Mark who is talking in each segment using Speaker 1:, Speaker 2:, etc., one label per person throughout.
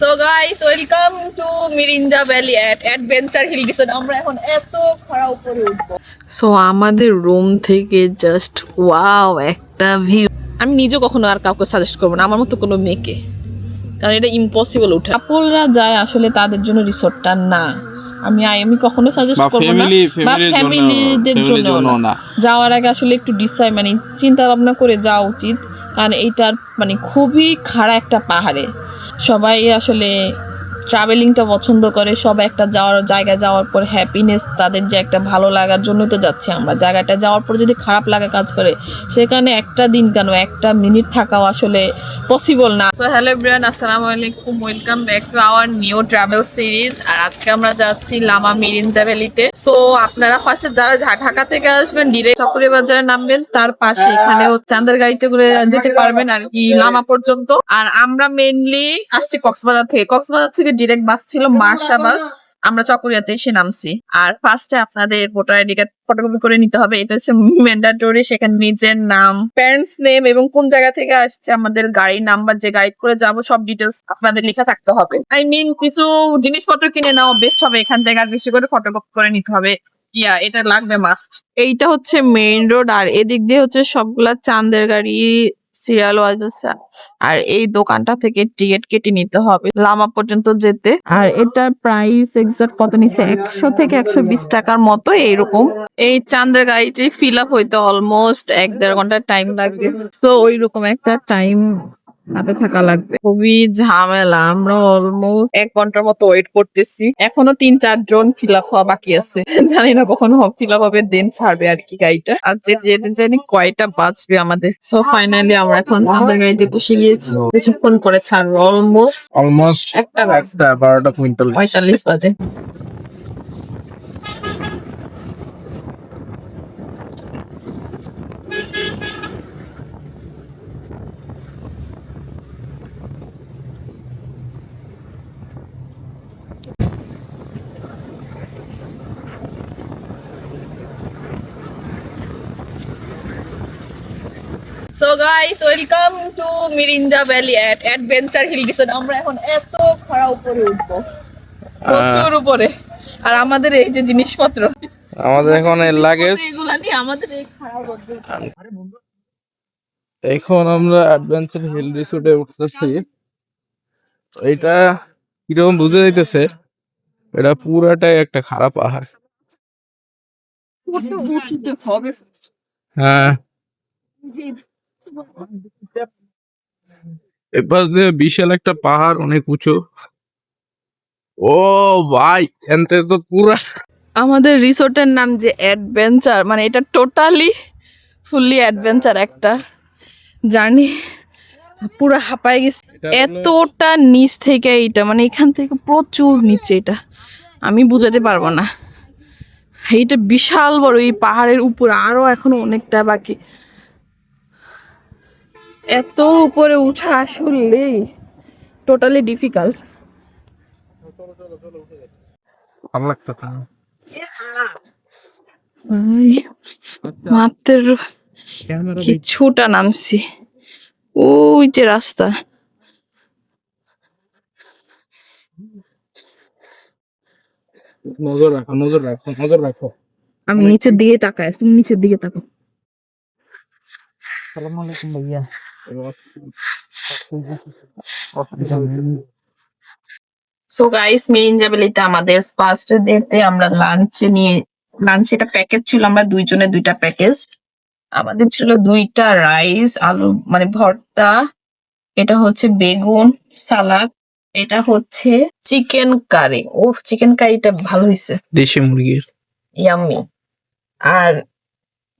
Speaker 1: So guys welcome to Mirinja valley at adventure hill resort আমরা এখন এত খরা উপরে উঠবো। সো আমাদের রুম থেকে জাস্ট ওয়াও একটা ভিউ আমি নিজে কখনো আর কাউকে সাজেস্ট করব না আমার মতো কোনো মেয়েকে। কারণ এটা ইম্পসিবল উঠে। কাপলরা যায় আসলে তাদের জন্য রিসোর্টটা না। আমি আমি কখনো সাজেস্ট করব না বা ফ্যামিলিদের জন্য
Speaker 2: জন্য না।
Speaker 1: যাওয়ার আগে আসলে একটু ডিসাইড মানে চিন্তা ভাবনা করে যাওয়া উচিত। কারণ এইটার মানে খুবই খাড়া একটা পাহাড়ে। সবাই আসলে ট্রাভেলিংটা পছন্দ করে সব একটা যাওয়ার জায়গায় যাওয়ার পর হ্যাপিনেস তাদের যে একটা ভালো লাগার জন্য তো যাচ্ছি আমরা। জায়গাটা যাওয়ার পর যদি খারাপ লাগা কাজ করে সেখানে একটা দিন কেন একটা মিনিট থাকাও আসলে পসিবল না। সো হ্যালো ব্রিয়ান আসসালামু আলাইকুম welcome back to our new travel series আর আজকে আমরা যাচ্ছি লামা মিরিঞ্জা ভ্যালিতে। সো আপনারা ফার্স্টে যারা ঢাকা থেকে আসবেন ডিরেক্ট চকরি বাজারে নামবেন। তার পাশে এখানে চান্দের গাড়িতে করে যেতে পারবেন আর কি লামা পর্যন্ত। আর আমরা মেইনলি আসছি কক্সবাজার থেকে। কক্সবাজার থেকে ডিরেক্ট বাস ছিল মার্শা বাস আমরা চকরিয়াতে এসে নামছি। আর ফার্স্টে আপনাদের ভোটার আইডি কার্ড ফটোকপি করে নিতে হবে। এটা হচ্ছে ম্যান্ডাটরি সেখানে নিজের নাম প্যারেন্টস নেম এবং কোন জায়গা থেকে আসছে আমাদের গাড়ির নাম্বার যে গাড়ি করে যাব সব ডিটেলস আপনাদের লেখা থাকতে হবে। আই মিন কিছু জিনিসপত্র কিনে নেওয়া বেস্ট হবে। এখান থেকে আর বেশি করে ফটোকপি করে নিতে হবে। ইয়া এটা লাগবে মাস্ট এইটা হচ্ছে মেইন রোড আর এদিক দিয়ে হচ্ছে সবগুলা চাঁদের গাড়ি সিরিয়াল ওয়াইজ আছে আর এই দোকানটা থেকে টিকিট কেটে নিতে হবে। লামা পর্যন্ত যেতে। আর এটার প্রাইস এক্সাক্ট কত নিছে? একশো থেকে একশো বিশ টাকার মতো এইরকম। এই চান্দের গাড়িটি ফিল আপ হইতে অলমোস্ট এক দেড় ঘণ্টা টাইম লাগবে। সো ওই রকম একটা টাইম হাতে থাকা লাগবে। খুবই ঝামেলা আমরা অলমোস্ট এক ঘণ্টার মতো ওয়েট করতেছি। এখনও তিন চার জন ফিল আপ হওয়া বাকি আছে। জানি না কখন ফিল আপ হবে দিন ছাড়বে আর কি গাড়িটা। আর যে যেদিন জানি কয়টা বাঁচবে আমাদের। সো ফাইনালি আমরা এখন চাঁদের গাড়িতে বসে গিয়েছি। কিছুক্ষণ পরে ছাড়বো অলমোস্ট
Speaker 2: অলমোস্ট
Speaker 1: একটা
Speaker 2: বারোটা কুইন্টাল
Speaker 1: পঁয়তাল্লিশ বাজে। So guys welcome to Mirinja valley at adventure hill resort আমরা এখন এত খরা উপরে উঠবো। প্রচুর উপরে। আর আমাদের এই যে জিনিসপত্র।
Speaker 2: আমাদের এখন লাগেজ
Speaker 1: এগুলা নিয়ে আমাদের এই খারাপ
Speaker 2: এখন আমরা অ্যাডভেঞ্চার হিল রিসোর্টে উঠতেছি। এটা কীরকম বুঝে যাইতেছে? এটা পুরাটাই একটা খারাপ পাহাড়।
Speaker 1: উঁচুতে হবে।
Speaker 2: হ্যাঁ। এবার যে বিশাল একটা পাহাড় অনেক উঁচু। ও ভাই এনতে তো পুরা
Speaker 1: আমাদের রিসোর্টের নাম যে অ্যাডভেঞ্চার মানে এটা টোটালি ফুললি অ্যাডভেঞ্চার একটা জার্নি। পুরো হাঁপায় গেছে। এতটা নিচ থেকে এইটা মানে এখান থেকে প্রচুর নিচে এটা। আমি বুঝাতে পারব না। এইটা বিশাল বড় এই পাহাড়ের উপর আরও এখনও অনেকটা বাকি। এত উপরে উঠা আসলেই টোটালি ডিফিকাল্ট
Speaker 2: তা।
Speaker 1: মাত্র কিছুটা নামছি। ওই যে রাস্তা।
Speaker 2: নজর রাখো নজর রাখো নজর রাখো।
Speaker 1: আমি নিচের দিকে তাকাই তুমি নিচের দিকে তাকো
Speaker 2: সালামু আলাইকুম ভাইয়া।
Speaker 1: সো গাইস মেইন জাবেলিতে আমাদের ফার্স্ট ডেতে আমরা লাঞ্চ নিয়ে লাঞ্চ এটা প্যাকেজ ছিল আমরা দুইজনের দুইটা প্যাকেজ আমাদের ছিল দুইটা রাইস আলু মানে ভর্তা। এটা হচ্ছে বেগুন সালাদ এটা হচ্ছে চিকেন কারি ও চিকেন কারিটা ভালো হয়েছে
Speaker 2: দেশি মুরগির।
Speaker 1: ইয়াম্মি আর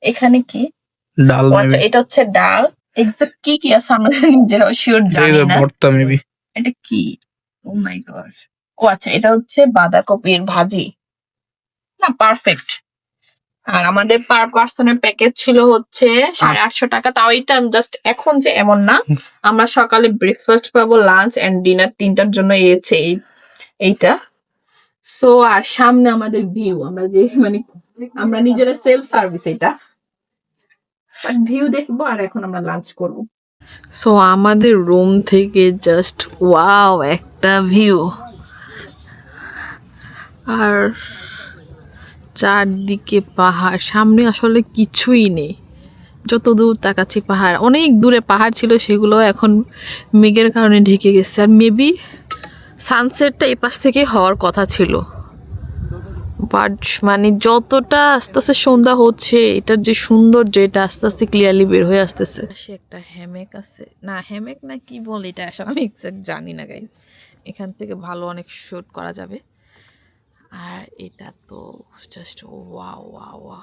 Speaker 1: এখানে কি?
Speaker 2: ডাল
Speaker 1: আচ্ছা এটা হচ্ছে ডাল। এক্সাক্ট কি কি আছে? আমরা নিজেরাও শিওর জানি না।
Speaker 2: ভর্তা মেবি
Speaker 1: এটা কি? ও মাই গড ও আচ্ছা এটা হচ্ছে বাঁধাকপির ভাজি। না পারফেক্ট আর আমাদের পার পার্সনের প্যাকেজ ছিল হচ্ছে সাড়ে আটশো টাকা। তাও এটা জাস্ট এখন যে এমন না। আমরা সকালে ব্রেকফাস্ট পাবো লাঞ্চ এন্ড ডিনার তিনটার জন্য এসেছে এই এইটা। সো আর সামনে আমাদের ভিউ আমরা যে মানে আমরা নিজেরা সেলফ সার্ভিস এটা। ভিউ দেখব আর এখন আমরা লাঞ্চ করব। সো আমাদের রুম থেকে জাস্ট ওয়াও একটা ভিউ আর চারদিকে পাহাড়, সামনে আসলে কিছুই নেই। যত দূর তাকাচ্ছি পাহাড়, অনেক দূরে পাহাড় ছিল, সেগুলো এখন মেঘের কারণে ঢেকে গেছে। আর মেবি সানসেটটা এপাশ থেকে হওয়ার কথা ছিল। বাট মানে যতটা আস্তে আস্তে সন্ধ্যা হচ্ছে, এটার যে সৌন্দর্য, এটা আস্তে আস্তে ক্লিয়ারলি বের হয়ে আসতেছে। সে একটা হ্যামেক আছে। না হ্যামেক না কি বলে এটা? আসলে আমি এক্সাক্ট জানি না গাইজ এখান থেকে ভালো অনেক শ্যুট করা যাবে। আর এটা তো জাস্ট ওয়া ওয়া ওয়া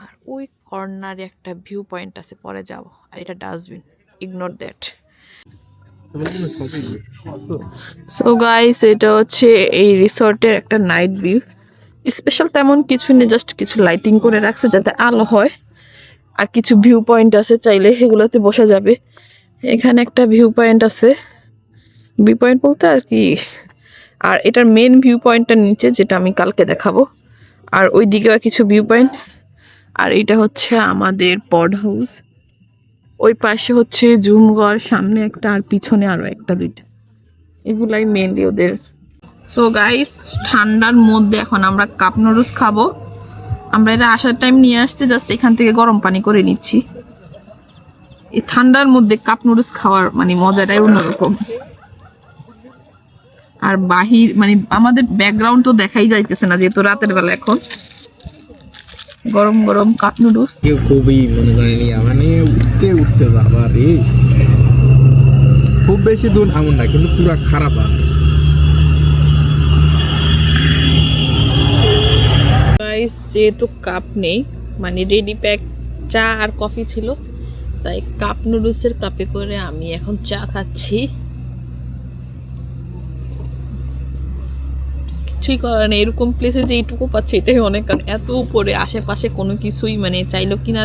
Speaker 1: আর ওই কর্নারে একটা ভিউ পয়েন্ট আছে, পরে যাব। আর এটা dustbin ignore that so guys এটা হচ্ছে এই রিসর্টের একটা নাইট ভিউ স্পেশাল তেমন কিছু নেই জাস্ট কিছু লাইটিং করে রাখছে যাতে আলো হয়। আর কিছু ভিউ পয়েন্ট আছে, চাইলে সেগুলোতে বসা যাবে। এখানে একটা ভিউ পয়েন্ট আছে। ভিউ পয়েন্ট বলতে আর কি, আর এটার মেন ভিউ পয়েন্টটার নিচে, যেটা আমি কালকে দেখাবো। আর ওই দিকেও কিছু ভিউ পয়েন্ট আর এটা হচ্ছে আমাদের পড হাউস ওই পাশে হচ্ছে জুমঘর সামনে একটা আর পিছনে আরও একটা দুইটা। এগুলাই মেনলি ওদের। সো গাইস ঠান্ডার মধ্যে এখন আমরা কাপ নুডলস খাব। আমরা এটা আসার টাইম নিয়ে আসছি জাস্ট এখান থেকে গরম পানি করে নিচ্ছি। এই ঠান্ডার মধ্যে কাপ নুডলস খাওয়ার মানে মজাটাই অন্যরকম। আর বাহির মানে আমাদের ব্যাকগ্রাউন্ড তো দেখাই যাইতেছে না, যেহেতু রাতের বেলা এখন। গরম গরম কাপ নুডলস।
Speaker 2: কেউ খুবই মনে করেন মানে উঠতে উঠতে বাবা রে। খুব বেশি দূর এমন না কিন্তু পুরা খারাপ আর।
Speaker 1: গাইস যেহেতু কাপ নেই মানে রেডি প্যাক চা আর কফি ছিল তাই কাপ নুডলসের কাপে করে আমি এখন চা খাচ্ছি। কিছুই করার নেই। এরকম প্লেসে যে এইটুকু পাচ্ছি, এটাই অনেক। কারণ এত উপরে আশেপাশে কোনো কিছুই মানে চাইলো কিনা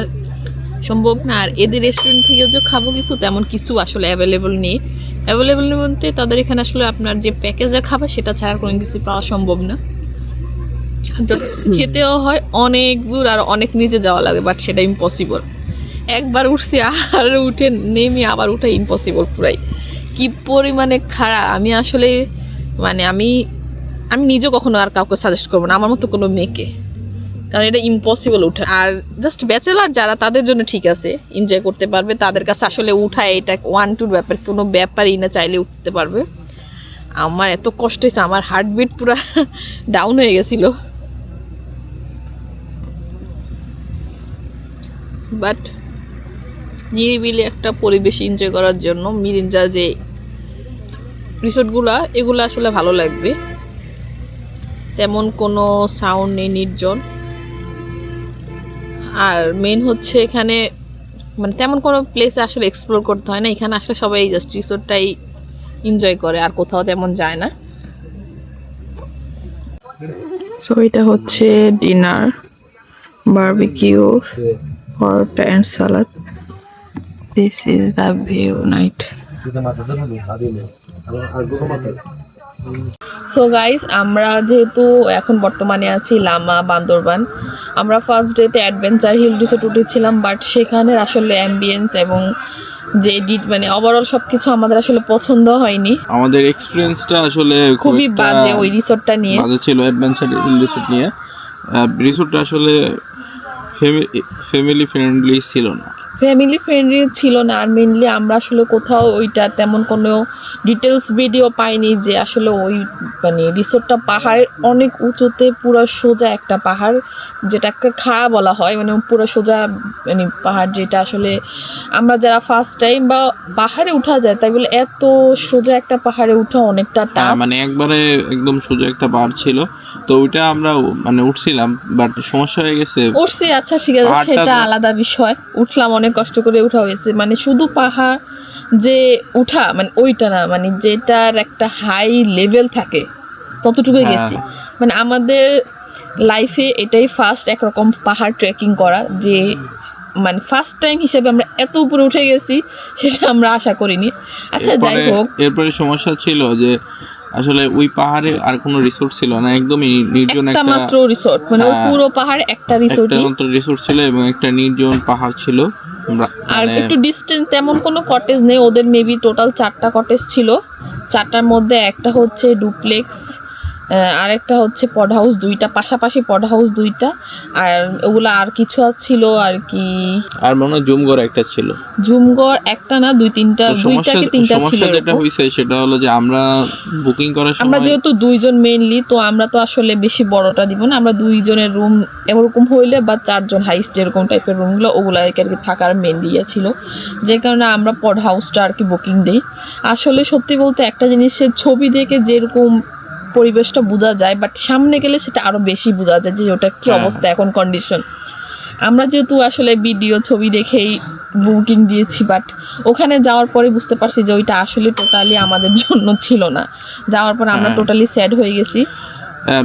Speaker 1: সম্ভব না। আর এদের রেস্টুরেন্ট থেকে যে খাব কিছু, তেমন কিছু আসলে অ্যাভেলেবল নেই। অ্যাভেলেবল বলতে তাদের এখানে আসলে আপনার যে প্যাকেজের খাবার, সেটা ছাড়া কোনো কিছু পাওয়া সম্ভব না। খেতেও হয় অনেক দূর আর অনেক নিচে যাওয়া লাগে বাট সেটা ইম্পসিবল একবার উঠছি, আর উঠে নেমে আবার উঠে ইম্পসিবল পুরাই। কি পরিমাণে খারাপ। আমি আসলে মানে আমি আমি নিজে কখনো আর কাউকে সাজেস্ট করব না, আমার মতো কোনো মেয়েকে। কারণ এটা ইম্পসিবল উঠা। আর জাস্ট ব্যাচেলার যারা, তাদের জন্য ঠিক আছে এনজয় করতে পারবে। তাদের কাছে আসলে উঠায় এটা ওয়ান টুর ব্যাপার, কোনো ব্যাপারই না চাইলে উঠতে পারবে। আমার এত কষ্ট হয়েছে, আমার হার্টবিট পুরো ডাউন হয়ে গেছিল। বাট নিরিবিলি একটা পরিবেশ এনজয় করার জন্য মিরিঞ্জা যে রিসোর্টগুলা এগুলো আসলে ভালো লাগবে। তেমন কোনো সাউন্ড নেই নির্জন। আর মেন হচ্ছে এখানে মানে তেমন কোনো প্লেসে আসলে এক্সপ্লোর করতে হয় না। এখানে আসলে সবাই জাস্ট রিসোর্টটাই এনজয় করে, আর কোথাও তেমন যায় না। সো এটা হচ্ছে dinner barbecue paratha and salad this is the view night so guys আমরা যেহেতু এখন বর্তমানে আছি লামা বান্দরবান। আমরা ফার্স্ট ডেতে অ্যাডভেঞ্চার হিল রিসোর্ট উঠেছিলাম বাট সেখানে আসলে অ্যাম্বিয়েন্স এবং যে ডিট মানে ওভারঅল সব কিছু আমাদের আসলে পছন্দ হয়নি।
Speaker 2: আমাদের এক্সপিরিয়েন্সটা আসলে
Speaker 1: খুবই বাজে ওই রিসোর্টটা নিয়ে।
Speaker 2: বাজে ছিল অ্যাডভেঞ্চার হিল রিসোর্ট নিয়ে। রিসোর্টটা আসলে ফ্যামিলি ফ্রেন্ডলি ছিল না।
Speaker 1: ফ্যামিলি ফ্রেন্ডলি ছিল না আর মেনলি আমরা আসলে কোথাও ওইটা তেমন কোনো ডিটেলস ভিডিও পাইনি যে আসলে ওই মানে রিসোর্টটা পাহাড়ের অনেক উঁচুতে পুরো সোজা একটা পাহাড় যেটা একটা খাড়া বলা হয় মানে পুরো সোজা মানে পাহাড় যেটা আসলে আমরা যারা ফার্স্ট টাইম বা পাহাড়ে উঠা যায় তাই বলে এত সোজা একটা পাহাড়ে উঠা অনেকটা
Speaker 2: হ্যাঁ,
Speaker 1: টাফ
Speaker 2: মানে একবারে একদম সোজা একটা বার ছিল তো ওইটা আমরা মানে উঠছিলাম বাট সমস্যা হয়ে গেছে।
Speaker 1: উঠছি আচ্ছা ঠিক আছে সেটা আলাদা বিষয় উঠলাম অনেক কষ্ট করে উঠা হয়েছে। মানে শুধু পাহাড় যে উঠা মানে ওইটা না মানে যেটার একটা হাই লেভেল থাকে ততটুকুই
Speaker 2: হ্যাঁ।
Speaker 1: গেছি। মানে আমাদের লাইফে এটাই ফার্স্ট একরকম পাহাড় ট্রেকিং করা যে মানে ফার্স্ট টাইম হিসেবে আমরা এত উপরে উঠে গেছি সেটা আমরা আশা করিনি। আচ্ছা যাই হোক।
Speaker 2: এরপরে সমস্যা ছিল যে আসলে ওই পাহাড়ে আর কোনো রিসোর্ট ছিল না একদমই নির্জন
Speaker 1: একটা মাত্র রিসোর্ট মানে
Speaker 2: হ্যাঁ।
Speaker 1: পুরো পাহাড় একটা
Speaker 2: একটা মাত্র রিসোর্ট ছিল এবং একটা নির্জন পাহাড় ছিল।
Speaker 1: আর
Speaker 3: মানে
Speaker 1: একটু ডিস্টেন্স তেমন কোনো কটেজ নেই। ওদের মেবি টোটাল চারটা কটেজ ছিল। চারটার মধ্যে একটা হচ্ছে ডুপ্লেক্স আর একটা হচ্ছে পড হাউস দুইটা পাশাপাশি পড হাউস দুইটা। আর ওগুলো আর কিছু আর ছিল আর কি?
Speaker 3: আর মনে হয় জুমগড় একটা ছিল।
Speaker 1: জুমগড় একটা না দুই তিনটা দুইটা কি তিনটা ছিল
Speaker 3: সমস্যা যেটা। হয়েছে সেটা হলো যে আমরা বুকিং করার সময় আমরা
Speaker 1: যেহেতু দুইজন মেইনলি তো আমরা তো আসলে বেশি বড়টা দিব না। আমরা দুইজনের রুম এরকম হইলে বা চারজন হাইস্ট এরকম টাইপের রুমগুলো ওগুলো আর কি আর কি থাকার মেনলি ইয়ে ছিল। যে কারণে আমরা পড হাউসটা আর কি বুকিং দিই। আসলে সত্যি বলতে একটা জিনিসের ছবি দেখে যেরকম পরিবেশটা বোঝা যায় বাট সামনে গেলে সেটা আরও বেশি বোঝা যায় যে ওটা কি
Speaker 3: হ্যাঁ।
Speaker 1: অবস্থা এখন কন্ডিশন আমরা যেহেতু আসলে ভিডিও ছবি দেখেই বুকিং দিয়েছি বাট ওখানে যাওয়ার পরে বুঝতে পারছি যে ওইটা আসলে টোটালি আমাদের জন্য ছিল না যাওয়ার পর আমরা
Speaker 3: হ্যাঁ।
Speaker 1: টোটালি স্যাড হয়ে গেছি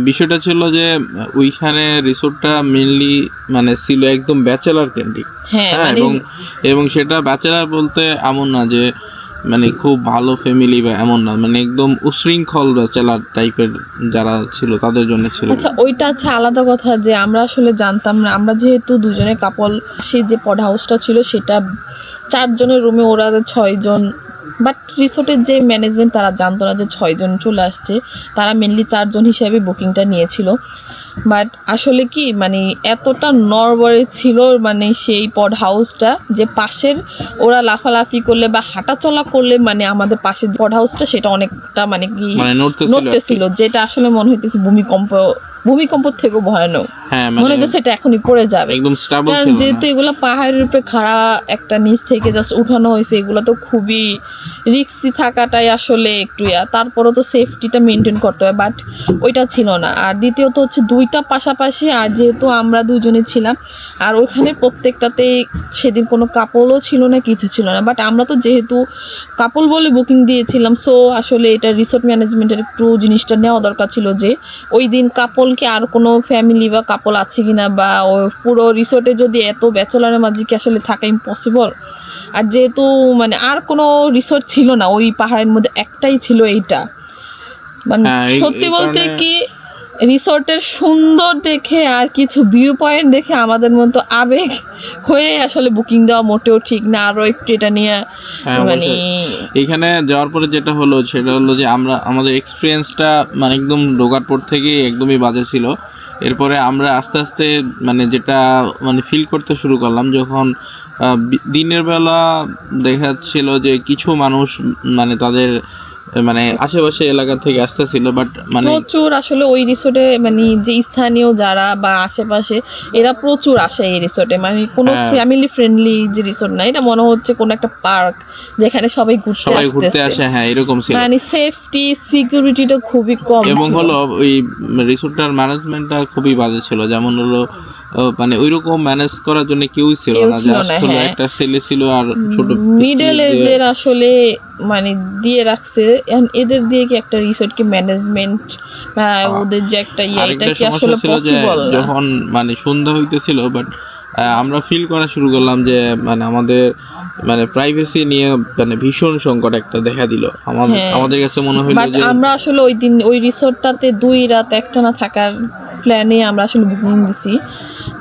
Speaker 3: বিষয়টা ছিল যে ওইখানে রিসোর্টটা মেনলি মানে ছিল একদম ব্যাচেলার কেন্দ্রিক
Speaker 1: হ্যাঁ
Speaker 3: হ্যাঁ
Speaker 1: মানে
Speaker 3: এবং এবং সেটা ব্যাচেলার বলতে এমন না যে মানে খুব ভালো ফ্যামিলি বা এমন না মানে একদম উশৃঙ্খল ব্যাচেলার টাইপের যারা ছিল, তাদের জন্য ছিল।
Speaker 1: আচ্ছা ওইটা হচ্ছে আলাদা কথা যে আমরা আসলে জানতাম না। আমরা যেহেতু দুজনে কাপল সেই যে পড হাউসটা ছিল, সেটা চারজনের রুমে ওরা ছয়জন বাট রিসোর্টের যে ম্যানেজমেন্ট তারা জানতো না যে ছয়জন চলে আসছে। তারা মেনলি চারজন হিসাবে বুকিংটা নিয়েছিল। বাট আসলে কি মানে এতটা নরবরে ছিল মানে সেই পড হাউসটা যে পাশের ওরা লাফালাফি করলে বা হাঁটা চলা করলে মানে আমাদের পাশের পড হাউসটা সেটা অনেকটা মানে কি
Speaker 3: মানে কি।
Speaker 1: নড়তেছিল যেটা আসলে মনে হইতেছে ভূমিকম্প ভূমিকম্প থেকেও ভয়ানক।
Speaker 3: হ্যাঁ
Speaker 1: মনে
Speaker 3: মানে
Speaker 1: হইতেছে এটা এখনই পড়ে যাবে।
Speaker 3: একদম স্টাবল
Speaker 1: কারণ। যেহেতু এগুলো পাহাড়ের উপরে খাড়া একটা নিচ থেকে জাস্ট উঠানো হয়েছে এগুলো তো খুবই রিক্সি থাকাটাই আসলে একটু ইয়া। তারপরও তো সেফটিটা মেনটেন করতে হয় বাট ওইটা ছিল না। আর দ্বিতীয়ত হচ্ছে দুইটা পাশাপাশি আর যেহেতু আমরা দুজনে ছিলাম আর ওইখানে প্রত্যেকটাতে সেদিন কোনো কাপড়ও ছিল না কিছু ছিল না। বাট আমরা তো যেহেতু কাপল বলে বুকিং দিয়েছিলাম সো আসলে এটা রিসোর্ট ম্যানেজমেন্টের একটু জিনিসটা নেওয়া দরকার ছিল যে ওই দিন কাপলকে আর কোনো ফ্যামিলি বা কাপল আছে কিনা বা ও পুরো রিসোর্টে যদি এত ব্যাচেলারের মাঝে কি আসলে থাকা ইম্পসিবল আর যেহেতু মানে আর কোনো রিসোর্ট ছিল না ওই পাহাড়ের মধ্যে একটাই ছিল এইটা। মানে
Speaker 3: হ্যাঁ,
Speaker 1: সত্যি বলতে কি রিসোর্টের সুন্দর দেখে আর কিছু ভিউ পয়েন্ট দেখে আমাদের মতো আবেগ হয়ে আসলে বুকিং দেওয়া মোটেও ঠিক না। আরও একটু এটা নিয়ে
Speaker 3: হ্যাঁ,
Speaker 1: মানে
Speaker 3: এখানে যাওয়ার পরে যেটা হলো সেটা হলো যে আমরা আমাদের এক্সপিরিয়েন্সটা মানে একদম ঢোকার পর থেকেই একদমই বাজে ছিল। এরপরে আমরা আস্তে আস্তে মানে যেটা মানে ফিল করতে শুরু করলাম যখন দিনের বেলা দেখা যাচ্ছিল যে কিছু মানুষ মানে তাদের মানে আশেপাশে এলাকা থেকে আসতেছিল বাট মানে
Speaker 1: প্রচুর আসলে ওই রিসোর্টে মানে যে স্থানীয় যারা বা আশেপাশে এরা প্রচুর আসে এই রিসোর্টে মানে কোনো। ফ্যামিলি ফ্রেন্ডলি যে রিসোর্ট না এটা মনে হচ্ছে কোনো একটা পার্ক যেখানে সবাই ঘুরতে
Speaker 3: সবাই ঘুরতে আসে হ্যাঁ এরকম ছিল
Speaker 1: মানে সেফটি সিকিউরিটিটা খুবই কম
Speaker 3: এবং। হলো ওই রিসোর্টটার ম্যানেজমেন্টটা খুবই বাজে ছিল যেমন হলো মানে ওইরকম ম্যানেজ করার জন্য
Speaker 1: কেউ ছিল না,
Speaker 3: হলো
Speaker 1: হ্যাঁ।
Speaker 3: একটা ছেলে ছিল আর ছোট
Speaker 1: মিডল এজের আসলে মানে দিয়ে রাখছে এদের দিয়ে কি একটা রিসোর্ট কি ম্যানেজমেন্ট ওদের যে একটা ইয়ে এটা কি আসলে পসিবল
Speaker 3: যখন মানে সন্ধ্যা হইতেছিল বাট আমরা ফিল করা শুরু করলাম যে মানে আমাদের মানে প্রাইভেসি নিয়ে মানে ভীষণ সংকট একটা দেখা দিল আমাদের
Speaker 1: হ্যাঁ।
Speaker 3: আমাদের কাছে মনে
Speaker 1: বাট
Speaker 3: যে
Speaker 1: আমরা আসলে ওই দিন ওই রিসোর্টটাতে দুই রাত একটানা থাকার প্ল্যানে আমরা আসলে বুকিং দিছি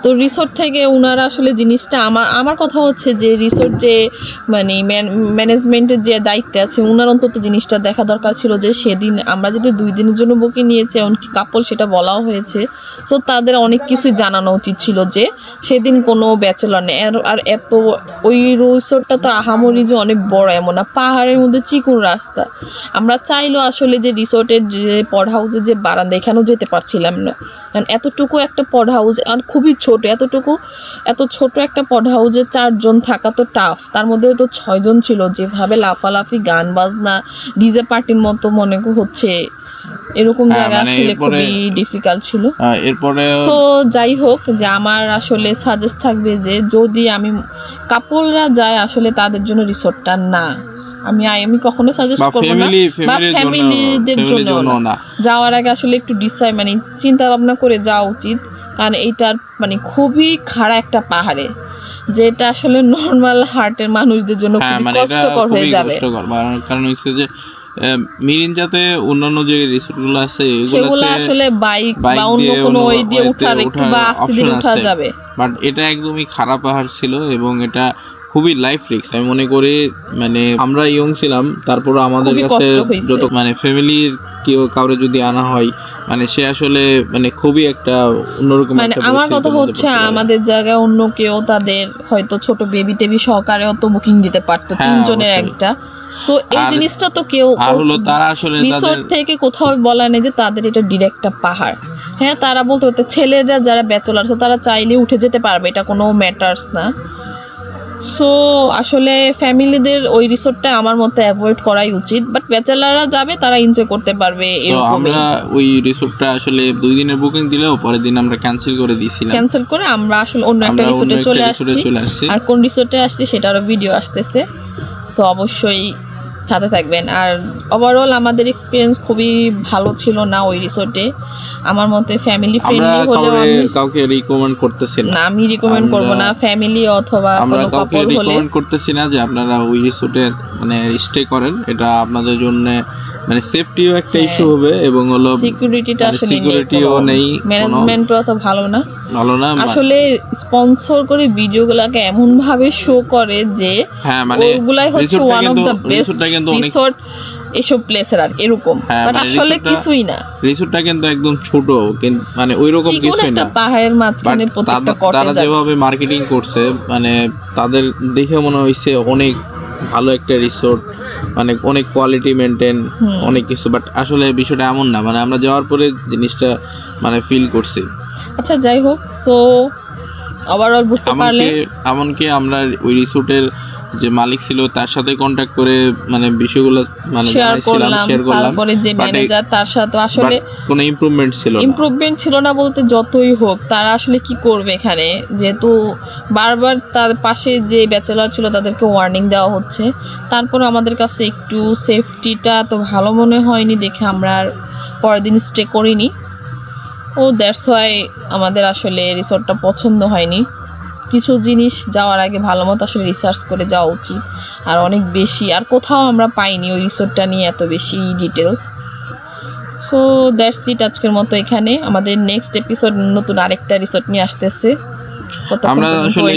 Speaker 1: তো রিসোর্ট থেকে ওনারা আসলে জিনিসটা আমার আমার কথা হচ্ছে যে রিসোর্ট যে মানে ম্যানেজমেন্টের যে দায়িত্বে আছে ওনার অন্তত জিনিসটা দেখা দরকার ছিল যে সেদিন আমরা যদি দুই দিনের জন্য বুকিং নিয়েছি, এমনকি কাপল সেটা বলাও হয়েছে। সো তাদের অনেক কিছুই জানানো উচিত ছিল যে সেদিন কোনো ব্যাচেলর নেই। আর- আর এত, ওই রিসোর্টটা তো আহামরি যে অনেক বড় এমন না, পাহাড়ের মধ্যে চিকুন রাস্তা। আমরা চাইলেও আসলে যে রিসোর্টের যে পড হাউসের যে বারান্দা এখানেও যেতে পারছিলাম না। কারণ এতটুকু একটা পড হাউস আর খুবই ছোট এতটুকু এত ছোট একটা পড হাউসে চারজন থাকা তো টাফ তার মধ্যে তো ছয়জন ছিল যেভাবে লাফালাফি গান বাজনা ডিজে পার্টির মতো মনে হচ্ছে। এরকম
Speaker 3: হ্যাঁ,
Speaker 1: জায়গা
Speaker 3: মানে
Speaker 1: আসলে খুবই ডিফিকাল্ট ছিল।
Speaker 3: এরপরে
Speaker 1: সো যাই হোক যে আমার আসলে সাজেস্ট থাকবে যে যদি আমি কাপলরা যায় আসলে তাদের জন্য রিসোর্টটা না। আমি আমি কখনো সাজেস্ট করব না।
Speaker 3: ফ্যামিলি
Speaker 1: বা ফ্যামিলিদের জন্য যাওয়ার আগে আসলে একটু ডিসাইড মানে চিন্তা ভাবনা করে যাওয়া উচিত। কারণ এইটার মানে খুবই খাড়া একটা পাহাড়ে যেটা আসলে নর্মাল হার্টের মানুষদের জন্য
Speaker 3: হ্যাঁ মানে
Speaker 1: কষ্টকর হয়ে যাবে।
Speaker 3: কারণ- হচ্ছে যে মিরিঞ্জাতে অন্যান্য যে রিসোর্টগুলো আছে
Speaker 1: সেগুলো আসলে বাইক বা অন্য কোনো ওই দিয়ে উঠার একটু বা আস্তে
Speaker 3: দিয়ে
Speaker 1: যাবে।
Speaker 3: বাট এটা একদমই খারাপ পাহাড় ছিল এবং এটা খুবই লাইফ রিক্স আমি মনে করি মানে আমরা ইয়ং ছিলাম তারপর আমাদের কাছে যত মানে ফ্যামিলির কেউ কাউরে যদি আনা হয় মানে সে আসলে মানে খুবই একটা অন্যরকম
Speaker 1: মানে আমার কথা হচ্ছে আমাদের জায়গায় অন্য কেউ তাদের হয়তো ছোট বেবি টেবি সহকারেও তো বুকিং দিতে পারতো
Speaker 3: হ্যাঁ,
Speaker 1: তিনজনের একটা। সো এই জিনিসটা তো কেউ
Speaker 3: আর হলো তারা আসলে
Speaker 1: রিসোর্ট থেকে কোথাও বলা নেই যে তাদের এটা ডিরেক্ট পাহাড়। হ্যাঁ তারা বলতে ছেলেরা যারা ব্যাচেলার আছে তারা চাইলে উঠে যেতে পারবে এটা কোনো ম্যাটার্স না। সো আসলে ফ্যামিলিদের ওই রিসোর্টটা আমার মতে অ্যাভয়েড করাই উচিত। বাট ব্যাচেলাররা যাবে তারা এনজয় করতে পারবে
Speaker 3: আমরা ওই রিসোর্টটা আসলে দুই দিনের বুকিং দিলেও পরের দিন আমরা ক্যান্সেল করে দিয়েছিলাম।
Speaker 1: ক্যান্সেল করে আমরা আসলে অন্য একটা রিসোর্টে চলে আসছি। আর কোন রিসোর্টে আসছি সেটারও ভিডিও আসতেছে। সো অবশ্যই সাথে থাকবেন। আর ওভারঅল আমাদের এক্সপিরিয়েন্স খুবই ভালো ছিল না ওই রিসোর্টে আমার মতে ফ্যামিলি ফ্রেন্ডলি
Speaker 3: কাউকে
Speaker 1: আমি
Speaker 3: কাউকে রিকমেন্ড করতেছি না।
Speaker 1: আমি রিকমেন্ড করব না ফ্যামিলি অথবা কোনো কাপড় হলে।
Speaker 3: রিকমেন্ড করতেছি না যে আপনারা ওই রিসোর্টে মানে স্টে করেন। এটা আপনাদের জন্য মানে সেফটিও একটা
Speaker 1: হ্যাঁ।
Speaker 3: ইস্যু হবে এবং হলো
Speaker 1: সিকিউরিটিটা
Speaker 3: মানে
Speaker 1: আসলে নেই
Speaker 3: security-ও নেই,
Speaker 1: ম্যানেজমেন্টও অত ভালো না।
Speaker 3: ভালো না
Speaker 1: আসলে স্পন্সর করে ভিডিওগুলোকে এমন ভাবে শো করে যে
Speaker 3: হ্যাঁ মানে
Speaker 1: ওইগুলাই হচ্ছে one of the best resort এসব প্লেসের আর এরকম।
Speaker 3: হ্যাঁ,
Speaker 1: বাট
Speaker 3: মানে
Speaker 1: আসলে কিছুই না।
Speaker 3: রিসোর্টটা কিন্তু একদম ছোট কিন্তু মানে
Speaker 1: চিকন
Speaker 3: কিছুই না।
Speaker 1: পাহাড়ের মাঝখানে প্রত্যেকটা
Speaker 3: তারা-
Speaker 1: কটে
Speaker 3: তারা যেভাবে মার্কেটিং করছে মানে তাদের দেখে মনে হয়েছে অনেক ভালো একটা রিসোর্ট মানে অনেক কোয়ালিটি মেনটেন অনেক কিছু। বাট আসলে বিষয়টা এমন না মানে আমরা যাওয়ার পরে জিনিসটা মানে ফিল করছি।
Speaker 1: আচ্ছা যাই হোক সো ওভারঅল বুঝতে পারলে।
Speaker 3: এমনকি আমরা ওই রিসোর্টের যে মালিক ছিল তার সাথে কন্ট্যাক্ট করে মানে বিষয়গুলো মানে
Speaker 1: শেয়ার করলাম
Speaker 3: শেয়ার করলাম
Speaker 1: তারপরে যে ম্যানেজার তার সাথে আসলে
Speaker 3: কোনো ইমপ্রুভমেন্ট ছিল না।
Speaker 1: ইমপ্রুভমেন্ট ছিল না বলতে যতই হোক তারা আসলে কি করবে এখানে? যেহেতু বারবার তার পাশে যে ব্যাচেলার ছিল তাদেরকে ওয়ার্নিং দেওয়া হচ্ছে। তারপর আমাদের কাছে একটু সেফটিটা তো ভালো মনে হয়নি দেখে আমরা আর পরের দিন স্টে করিনি। ও দ্যাটস ওয়াই আমাদের আসলে রিসোর্টটা পছন্দ হয়নি। কিছু জিনিস যাওয়ার আগে ভালো মতো আসলে রিসার্চ করে যাওয়া উচিত। আর অনেক বেশি, আর কোথাও আমরা পাইনি ওই রিসোর্টটা নিয়ে এত বেশি ডিটেলস সো দ্যাটস ইট আজকের মতো এখানে। আমাদের নেক্সট এপিসোড নতুন আরেকটা রিসোর্ট নিয়ে আসতেছে।
Speaker 3: আমরা আসলে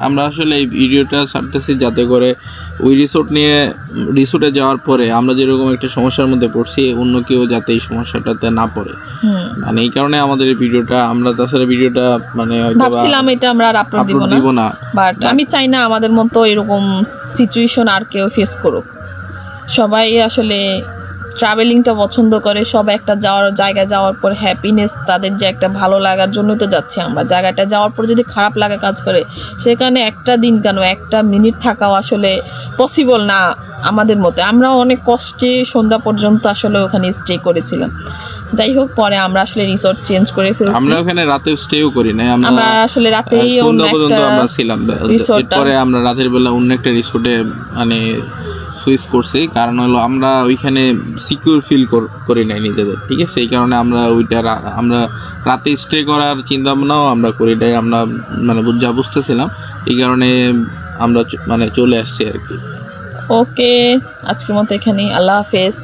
Speaker 3: আমরা- আসলে এই ভিডিওটা ছাড়তেছি যাতে করে ওই রিসোর্ট নিয়ে রিসোর্টে যাওয়ার পরে আমরা যেরকম একটা সমস্যার মধ্যে পড়ছি অন্য কেউ যাতে এই সমস্যাটাতে না পড়ে। মানে এই কারণে আমাদের এই ভিডিওটা আমরা তাছাড়া ভিডিওটা মানে
Speaker 1: ভাবছিলাম এটা আমরা আর আপলোড দিব না।
Speaker 3: দিব না।
Speaker 1: বাট আমি চাই না আমাদের মতো এরকম সিচুয়েশন আর কেউ ফেস করুক। সবাই আসলে ট্রাভেলিংটা পছন্দ করে সবাই একটা যাওয়ার জায়গায় যাওয়ার পর হ্যাপিনেস তাদের যে একটা ভালো লাগার জন্যই তো যাচ্ছি আমরা। জায়গাটা যাওয়ার পর যদি খারাপ লাগা কাজ করে সেখানে একটা দিন কেন একটা মিনিট থাকাও আসলে পসিবল না আমাদের মতে। আমরা অনেক কষ্টে সন্ধ্যা পর্যন্ত আসলে ওখানে স্টে করেছিলাম। যাই হোক পরে আমরা আসলে রিসোর্ট চেঞ্জ করে ফেলছি।
Speaker 3: আমরা ওখানে রাতে স্টেও করি না
Speaker 1: আমরা আসলে রাতেই অন্য একটা
Speaker 3: আমরা ছিলাম। আমরা রাতের বেলা অন্য একটা রিসোর্টে মানে সুইচ করছি। কারণ হলো আমরা ওইখানে সিকিউর ফিল করি নাই নিজেদের, ঠিক আছে? সেই কারণে আমরা ওইটা আমরা রাতে স্টে করার চিন্তা ভাবনাও আমরা করি নাই, আমরা মানে যা বুঝতেছিলাম, এই কারণে আমরা মানে চলে আসছি আর কি।
Speaker 1: ওকে আজকের মতো এখানেই, আল্লাহ হাফেজ।